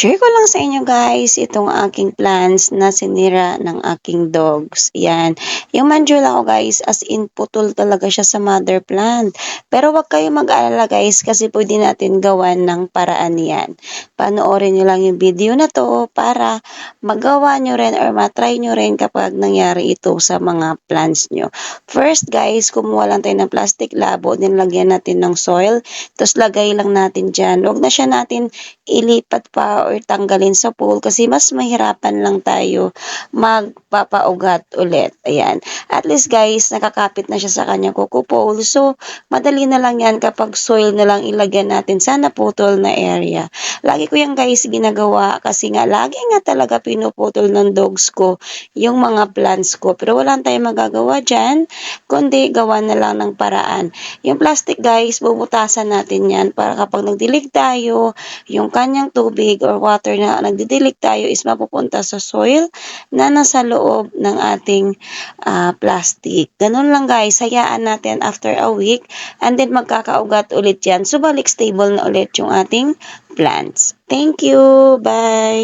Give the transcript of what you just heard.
Share ko lang sa inyo guys itong aking plants na sinira ng aking dogs. Yan. Yung mandula ko guys as in putol talaga siya sa mother plant. Pero wag kayo mag-alala guys kasi pwede natin gawan ng paraan yan. Panoorin nyo lang yung video na to para magawa nyo rin or matry nyo rin kapag nangyari ito sa mga plants nyo. First guys, kumuha lang tayo ng plastic labo, din lagyan natin ng soil, tapos lagay lang natin dyan. Huwag na siya natin ilipat pa or tanggalin sa pool kasi mas mahirapan lang tayo magpapaugat ulit. Ayan. At least guys, nakakapit na siya sa kanyang coco pole. So, madali na lang yan kapag soil na lang ilagyan natin sa naputol na area. Lagi ko yan guys ginagawa kasi nga lagi nga talaga pinuputol ng dogs ko yung mga plants ko. Pero wala tayong magagawa dyan, kundi gawa na lang ng paraan. Yung plastic guys, bubutasan natin yan para kapag nagdilig tayo, yung kanyang tubig or water na nagdidilig tayo is mapupunta sa soil na nasa loob ng ating uh, plastic. Ganun lang guys, hayaan natin after a week and then magkakaugat ulit yan. So balik stable na ulit yung ating plants. Thank you! Bye!